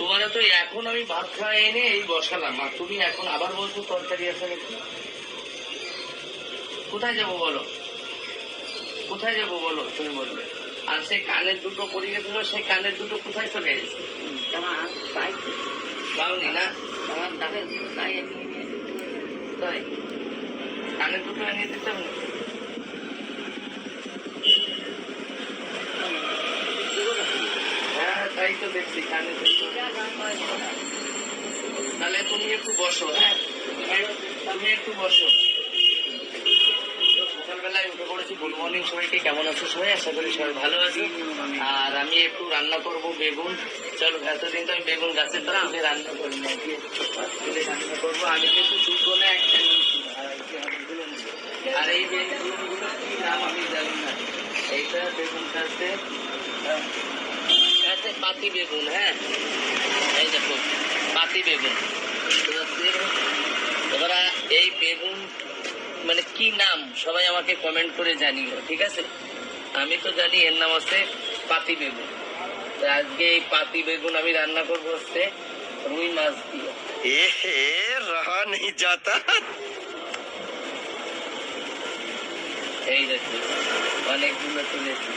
তোমার তো এখন আমি ভাত খাওয়া এনে এই বসালাম। আর তুমি এখন আবার বলছো তরকারি আছে নাকি? কোথায় যাব বলো? কোথায় যাব বলো? তুমি বলবে। আর সেই কানের দুটো পড়ে গেছিল সেই কানের দুটো কোথায় চলে গেছে? পাওনি না? কানের দুটো এনে দিতাম না হ্যাঁ তাই তো তাহলে তুমি একটু বসো হ্যাঁ? তুমি একটু বসো। তো সকালবেলায় উঠে পড়েছি, গুড মর্নিং সবাইকে কেমন আছো সবাই? আশা সবাই ভালো আছো। আর আমি একটু রান্না করব, বেগুন। চলো, এতদিন তো আমি বেগুন গাছের তলা তুলে রান্না করি না তুলে রান্না করব। আমি কিন্তু দুটো না একটা আর এই বেগুনগুলো নাম আমি জানি না। এইটা বেগুন আছে পাতি বেগুন হ্যাঁ এই দেখো পাতি বেগুন তোমরা এই বেগুন মানে কি নাম সবাই আমাকে কমেন্ট করে জানিও ঠিক আছে আমি তো জানি এর নাম হচ্ছে পাতি বেগুন আজকে এই পাতি বেগুন আমি রান্না করব হচ্ছে রুই মাছ দিয়ে এ হে রাহা নেই যাতা এই দেখো অনেকগুলো তুলেছি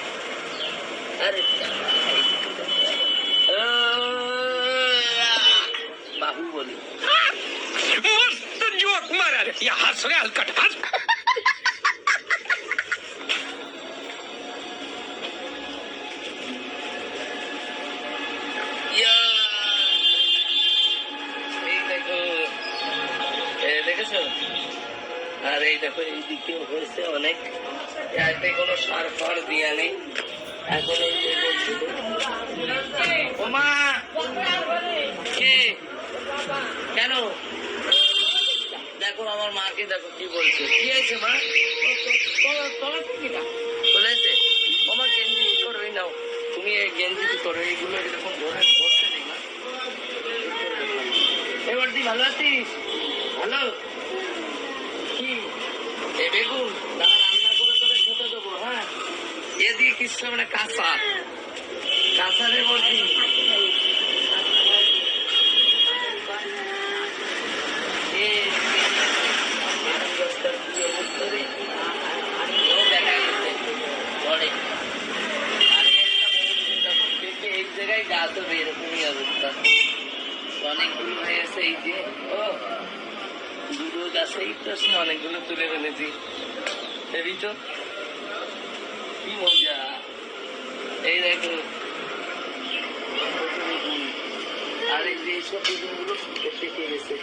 আরে বাহু বলি मस्त जोक मारा रे या हंस रे हलकट हंस ইয়া! এই দেখো এ দেখেছো আর এই দেখো এইদিকে হয়েছে অনেক এতে কোনো সার ফার দিয়া নেই এখন এই যে বলছি ওমা কে কেন? দেখো আমার মাকে, দেখো কি বলছে। কি হয়েছে মা? বলেছে আমার গেঞ্জি কি করো এই নাও। তুমি এই গেঞ্জি কি করো এইগুলো এরকম এবার তুই ভালো আছিস? ভালো? কি? এ বেগুন, দাঁড়া, রান্না করে করে খেতে দেবো হ্যাঁ? এ দিয়ে কিছু মানে কাঁচা? কাঁচা রে বলছি এ, বেগুন গাছটার কি অবস্থা রে? এও দেখা গেছে, ঘরে। আরে একটা বেগুন যখন পেকে এই জায়গায় গাছ হবে এরকমই অবস্থা অনেকগুলো হয়ে গেছে এই যে, ও, দুটো গাছে এই তো সে অনেকগুলো তুলে ফেলেছি। দেবি তো? কি মজা। এই দেখো। আর এই যে এইসব বেগুনগুলো পেকে গেছে।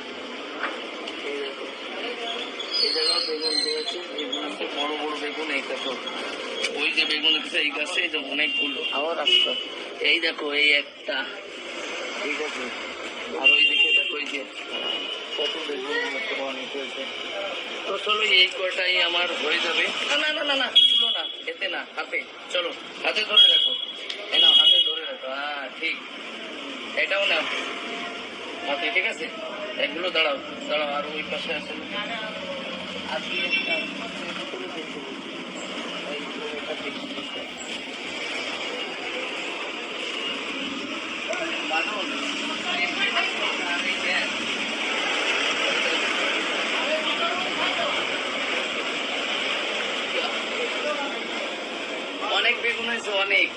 এই দেখো। এই জায়গায় বেগুন দিয়েছে, বেগুন তো বড় বড় বেগুন, এই দেখো। ওই যে বেগুন আছে এই গাছে যে অনেকগুলো। আবার আসতো এই দেখো এই একটা। এই দেখো আর ওই দিকে দেখো এই যে কত হয়েছে। তো চলো এই কয়টাই আমার হয়ে যাবে। না না না না না না এতে না হাতে। চলো হাতে ধরে রাখো। নাও হাতে ধরে রাখো। হ্যাঁ ঠিক। এটাও নাও। হাতে ঠিক আছে? এগুলো দাঁড়াও দাঁড়াও আর ওই পাশে আছে। আর কি একটা করে দেখো। এই যে এটা দেখি। মানুষ আর এই যে অনেক বেগুন হয়েছে, অনেক।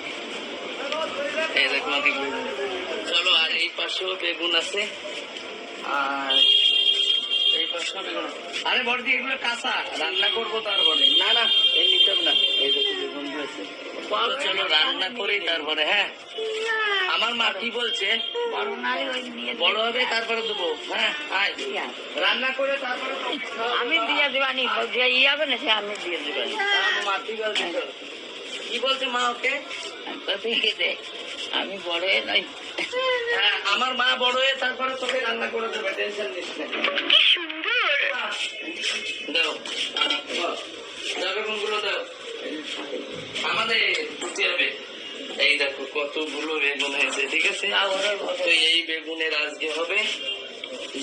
এই দেখো, অনেক বেগুন। চলো, আর এই পাশেও বেগুন আছে। আর এই পাশেও আরে বড়দি, এগুলো কাঁচা। রান্না করব তারপরে না না, এই নিতে না। এই দেখো, বেগুন রয়েছে। চলো, রান্না করি তারপরে হ্যাঁ। আমার মা কি বলছে? বড় হবে তারপরে দেবো। হ্যাঁ আয়। রান্না করে তারপরে আমি দিয়ে দিবানি যে ই হবে না সে আমি দিয়ে দিবানি। আমার মা কি বলছে? কি বলছে মা ওকে? ঠিক আছে আমি বড় হয়ে নাই। হ্যাঁ আমার মা বড় হয়ে তারপরে তোকে রান্না করে দেবে টেনশন নিস না। দাও দাও। দাও। আমাদের হবে। এই দেখো কতগুলো বেগুন হয়েছে ঠিক আছে? তো এই বেগুনের আজকে হবে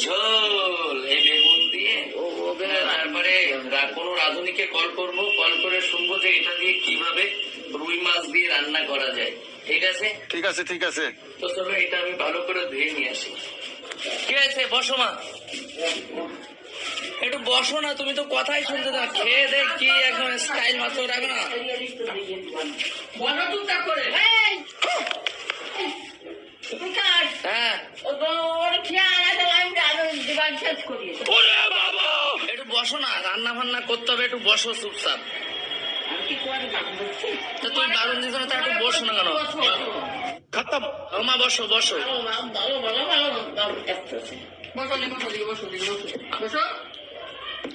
ঝোল। এই বেগুন দিয়ে তারপরে কোনো রাঁধুনিকে কল করব কল করে শুনব যে এটা দিয়ে কীভাবে রুই মাছ দিয়ে রান্না করা যায় ঠিক আছে? ঠিক আছে ঠিক আছে। তো চলো এটা আমি ভালো করে ধুয়ে নিই কি আছে? বসো মা। একটু বসো না তুমি তো কথাই শুনতে না। খেয়ে দে কি একদম স্টাইল মাত্র রাখো না। বলো তো আমি করি একটু বসো না রান্না ফান্না করতে হবে একটু বসো চুপচাপ আমি না একটু বসো না কেন খতম মা বসো বসো।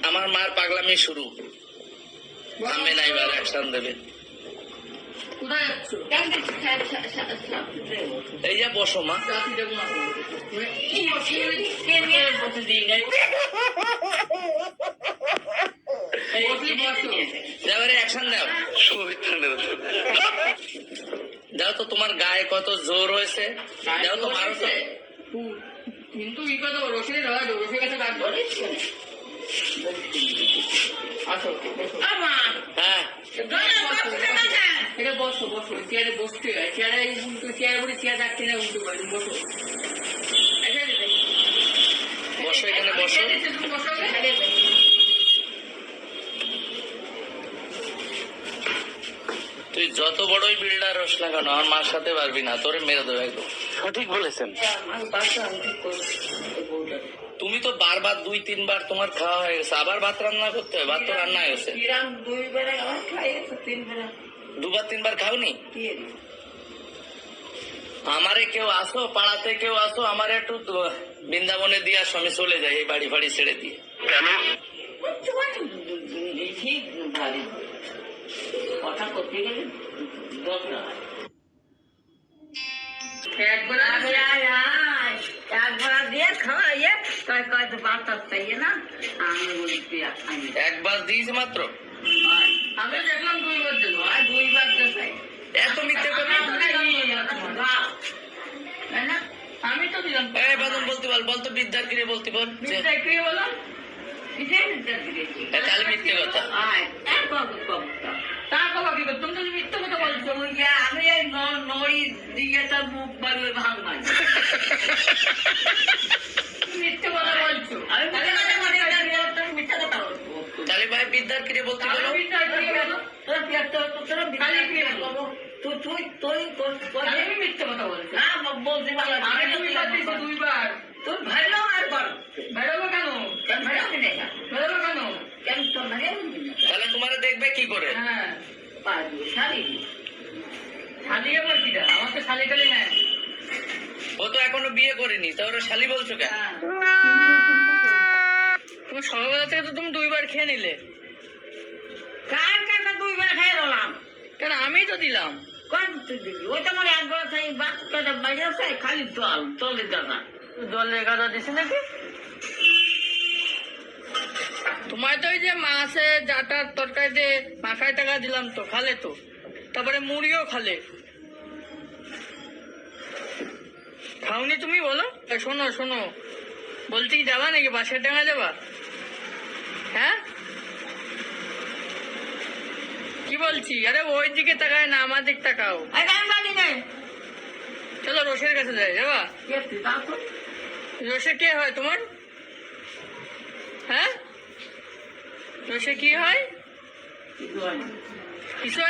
আমার মার পাগলামি শুরু থামবে না এবার অ্যাকশন দেবে কোথায় যাচ্ছ? কেন দেখছি? সা- সা- সা- সা- এই দাও তো, তোমার গায়ে কত জোর হয়েছে। দাও তো কিন্তু কথা কাছে আসো হ্যাঁ। এটা বসো বসো চেয়ারে বসতে হয়। চেয়ারে উল্টো চেয়ারে বলে চেয়ার ডাকতে না উল্টো করে বসো। বসো এখানে বসো। তুমি বসো এটা তুই যত বড়ই বিল্ডার হোস না কেন আমার মার সাথে পারবি না তোরে মেরে দেবো একদম। সঠিক বলেছেন। বউটা। তুমি তো বারবার দুই তিনবার তোমার খাওয়া হয়ে গেছে আবার ভাত রান্না করতে হয় ভাত তো রান্না হয়ে গেছে কিরাম দুই বেলা আমার খাই গেছে, তিন বেলা দুবার তিনবার খাওনি? আমারে কেউ আসো পাড়াতে কেউ আসো আমার একটু বৃন্দাবনে দিয়ে আসো আমি চলে যাই এই বাড়ি ফাড়ি ছেড়ে দিয়ে। কেন। কথা করতে গেলে একবার দিয়েছে মাত্র। আমি দেখলাম দুইবার দুইবার এত মিথ্যে কথা? আমি তো দিলাম। এই বাদন বলতে বল বলতো বিদ্যার কিরে বলতে বল তাহলে মিথ্যে কথা। বলছো। আমি এই নড়ি দিয়ে তার মুখ বাড়িয়ে ভাঙ মারি। মিথ্যে কথা বলছো। আমি মিথ্যে কথা বলি না, আমি তোর মিথ্যে কথা বলব। তাহলে ভাই বিদ্যার কিরে বলতে বলো? কে তোর বিয়ে- তোর- তোর- তোর বিয়ে খালি কি করব। তুই- তুই- তুই- তোর- তোর- আমি মিথ্যে কথা বলছি না, ব- বলতে পারলাম না। আমি দুইবার দিয়েছি দুইবার তোর ভাইরাও আর বড়। বেরোবো কেন কেন ভাইরাও নেই না? বেরোবো কেন কেন তোর ভাইরাও তাহলে তোমারে দেখবে কি করে হ্যাঁ পারবি, শাড়ি। শালি আবার কিটা আমার তো শালি টালি নাই ও তো এখনও বিয়ে করেনি তা ওরা শালি বলছো কেন হ্যাঁ। তুমি সকালবেলা থেকে তো তুমি দুইবার খেয়ে নিলে কেন আমি তো দিলাম? কোন তুই দিবি? ওইটা আমার খাই, বাচ্চাটা বাইরে খাই, খালি জল, জলের দানা। জলের গাদা দিছি নাকি? তোমার তো ওই যে মাছে ডাটার তরকারিতে মাখায় টাকা দিলাম তো খালে তো। তারপরে মুড়িও খালে। খাওনি তুমি বলো? শোনো শোনো। বলছি যাবা নাকি? বাসের টাকা যাবা? হ্যাঁ? কি বলছি? আরে ওই দিকে তাকায় না আমার দিক তাকাও। চলো রোষের কাছে যাই যাবা? তো। রোষে কে হয় তোমার? হ্যাঁ? রোষে কি হয়? কিছু হয় না। কিছু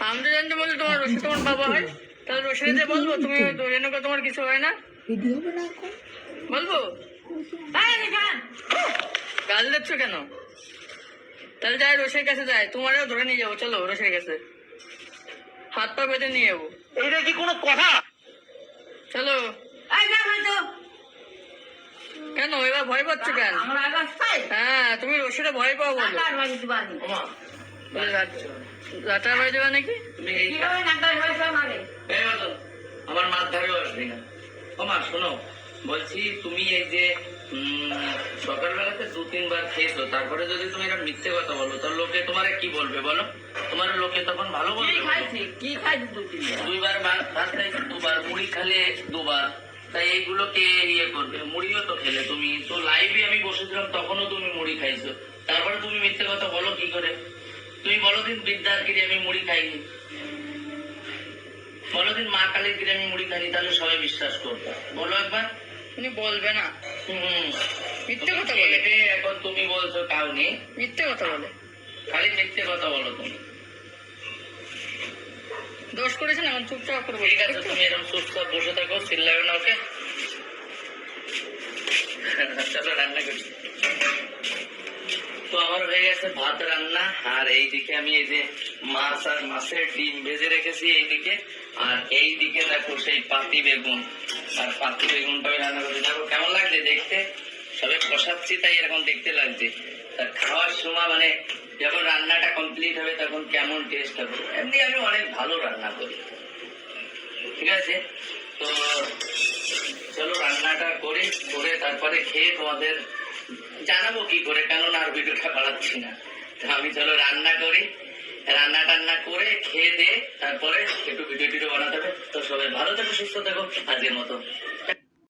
আমি তো জানতে বললে তোমার রোষে তোমার বাবা হয়। তাহলে রোষেতে বলব তুমি রেণুকা তোমার কিছু হয় না? বলব? গাল দিচ্ছ কেন? তাহলে যাই রোষের কাছে যায় তোমারও ধরে নিয়ে যাব চলো রোষের কাছে। হাত পা বেঁধে নিয়ে যাব। এটা কি কোনো কথা? চলো। কেন এবার ভয় পাচ্ছ কেন? হ্যাঁ তুমি রোষেরে ভয় পাও বলো। নাকার বাড়ি যাবে নাকি? আমারে? মার ধারেও আসবি না। ওমা শোনো বলছি তুমি এই যে সকালবেলাতে দু তিনবার খেয়েছো। তারপরে যদি তুমি এটা মিথ্যে কথা বলো তাহলে লোকে তোমারে কি বলবে বলো? তোমার লোকে তখন ভালো বলবে? কি খাইছি? দু তিন দুইবার ভাত খাইছো দুবার মুড়ি খালে দুবার। তাই এইগুলোকে ইয়ে করবে মুড়িও তো খেলে তুমি। তো লাইভে আমি বসেছিলাম তখনও তুমি মুড়ি খাইছো। তারপরে তুমি মিথ্যে কথা বলো কি করে? তুমি বলো দিন বিদ্যার গিরে আমি মুড়ি খাইনি। বলো দিন মা কালীর গিরে আমি মুড়ি খাইনি তাহলে সবাই বিশ্বাস করবে। বলো একবার। উনি বলবে না। মিথ্যে কথা বলে। এখন তুমি বলছো কাউ নেই মিথ্যে কথা বলে। খালি মিথ্যে কথা বলো তুমি। দোষ করেছেন এখন চুপচাপ করে ঠিক আছে তুমি এরকম চুপচাপ বসে থাকো চিল্লাবে না ওকে? চলো রান্না করি। তো আমার হয়ে গেছে ভাত রান্না আর এইদিকে আমি এই যে মাছ আর মাছের ডিম ভেজে রেখেছি এইদিকে। আর এইদিকে দেখো সেই পাতি বেগুন। আর পাতি বেগুনটা আমি রান্না করে দেখো কেমন লাগছে দেখতে? সবে কষাচ্ছি, তাই এরকম দেখতে লাগছে। আর খাওয়ার সময় মানে যখন রান্নাটা কমপ্লিট হবে তখন কেমন টেস্ট হবে? এমনি আমি অনেক ভালো রান্না করি। ঠিক আছে? তো চলো রান্নাটা করি, করে তারপরে খেয়ে তোমাদের জানাব কি করে। কেননা আর ভিডিওটা বাড়াচ্ছি না। তো আমি চলো রান্না করি। রান্না টান্না করে খেয়ে দিয়ে তারপরে একটু ভিডিও টিডিও বানাতে হবে। তো সবাই ভালো থেকো, সুস্থ থাকো, আজকের মতো।